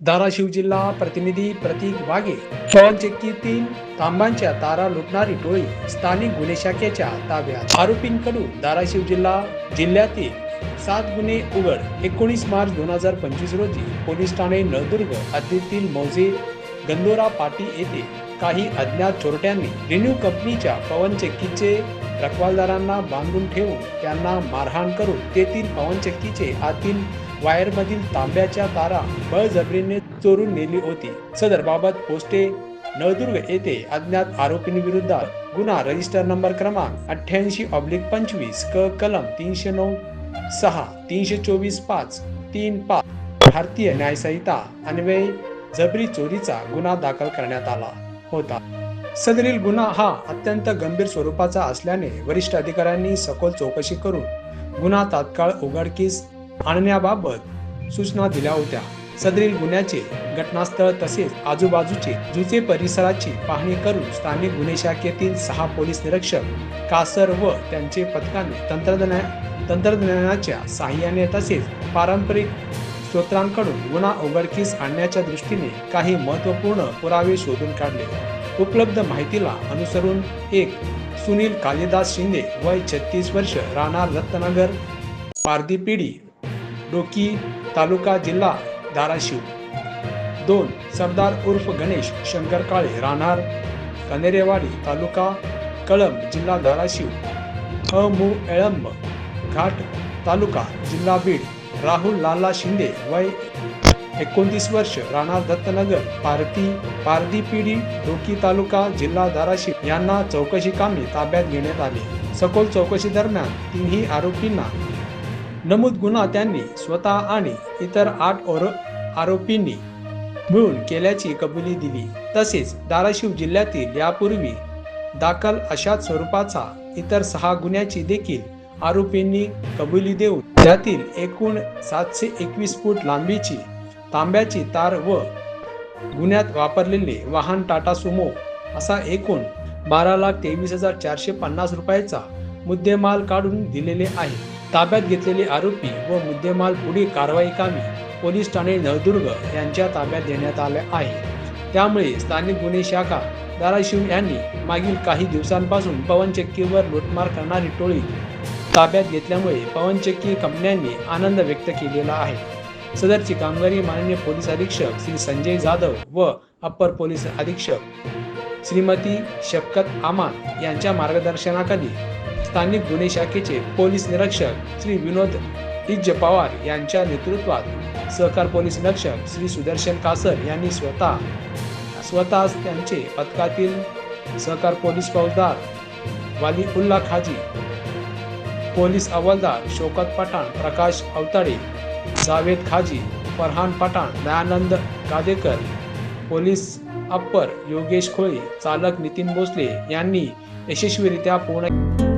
धाराशिव जिल्हा प्रतिनिधी प्रतीक वाघे पवन चक्कीतील तांबांच्या तारा लुटणारी टोळी स्थानिक गुन्हे शाखेच्या ताब्यात. आरोपींकडून धाराशिव जिल्हा जिल्ह्यातील सात गुन्हे उघड. एकोणीस मार्च दोन हजार पंचवीस रोजी पोलीस ठाणे नळदुर्ग हद्दीतील मौजे गंदोरा पाटी येथे काही अज्ञात चोरट्यांनी रिन्यू कंपनीच्या पवन चक्कीचे रखवालदारांना बांधून ठेवून त्यांना मारहाण करून तेथील पवन चक्कीचे आतील वायरमधील तांब्याच्या तारा बळजबरीने चोरून नेली होती. सदर बाबत पोस्टे नळदुर्ग येथे अज्ञात आरोपींविरुद्ध गुन्हा रजिस्टर नंबर क्रमांक अठ्ठ्याऐंशी ऑब्लिक पंचवीस क कलम तीनशे नऊ सहा तीनशे चोवीस पाच तीन पाच भारतीय न्यायसंहिता अन्वये जबरी चोरीचा गुन्हा दाखल करण्यात आला होता. सदरील गुन्हा हा अत्यंत गंभीर स्वरूपाचा असल्याने वरिष्ठ अधिकाऱ्यांनी सखोल चौकशी करून गुन्हा तात्काळ उघडकीस आणण्याबाबत सूचना दिल्या होत्या. सदरील गुन्ह्याचे घटनास्थळ तसेच आजूबाजूचे जुचे परिसराची पाहणी करून स्थानिक गुन्हे शाखेतील सहा पोलीस निरीक्षक कासर व त्यांचे पथकाने तंत्रज्ञान तंत्रज्ञानाच्या सहाय्याने तसेच पारंपरिक स्रोतांकडून गुन्हा उघडकीस आणण्याच्या दृष्टीने काही महत्त्वपूर्ण पुरावे शोधून काढले. उपलब्ध माहितीला अनुसरून एक सुनील कालिदास शिंदे वय छत्तीस वर्ष राहणार रत्नगर पारदीपिढी डोकी तालुका जिल्हा धाराशिव. दोन सरदार उर्फ गणेश शंकर काळे राहणार कनेरेवाडी तालुका कळंब जिल्हा धाराशिव. अमु एळंब घाट तालुका जिल्हा बीड. राहुल लाला शिंदे वय एकोणतीस वर्ष राहणार दत्तनगर पारती पारदी पिढी डोकी तालुका जिल्हा धाराशिव. यांना चौकशी कामी ताब्यात घेण्यात आली. सखोल चौकशी दरम्यान तिन्ही आरोपींना नमूद गुन्हा त्यांनी स्वतः आणि इतर आठ आरोपींनी मिळून केल्याची कबुली दिली. तसेच धाराशिव जिल्ह्यातील यापूर्वी दाखल अशाच स्वरूपाचा इतर सहा गुन्ह्याची देखील आरोपींनी कबुली देऊन त्यातील एकूण सातशे एकवीस फूट लांबीची तांब्याची तार व गुन्ह्यात वापरलेले वाहन टाटा सुमो असा एकूण बारा लाख तेवीस हजार चारशे पन्नास रुपयाचा मुद्देमाल काढून दिलेले आहे. ताब्यात घेतलेले आरोपी व मुद्देमाल पुढील कारवाई कामी पोलीस ठाणे नळदुर्ग यांच्या ताब्यात देण्यात आले आहे त्यामुळे स्थानिक गुन्हे शाखा धाराशिव यांनी मागील काही दिवसांपासून पवनचक्कीवर लुटमार करणारी टोळी ताब्यात घेतल्यामुळे पवनचक्की कंपन्यांनी आनंद व्यक्त केलेला आहे. सदरची कामगिरी माननीय पोलीस अधीक्षक श्री संजय जाधव व अप्पर पोलीस अधीक्षक श्रीमती शफकत आमान यांच्या मार्गदर्शनाखाली स्थानिक गुन्हे शाखेचे पोलीस निरीक्षक श्री विनोद इज्ज पवार यांच्या नेतृत्वात सहकार पोलीस निरीक्षक श्री सुदर्शन कासर यांनी स्वतः स्वतः त्यांचे पथकातील सहकार पोलीस फौजदार वाली उल्ला खाजी पोलीस हवालदार शोकत पठाण प्रकाश अवताडे जावेद खाजी फरहान पठाण दयानंद गादेकर पोलीस अप्पर योगेश खोळे चालक नितीन भोसले यांनी यशस्वीरित्या पूर्ण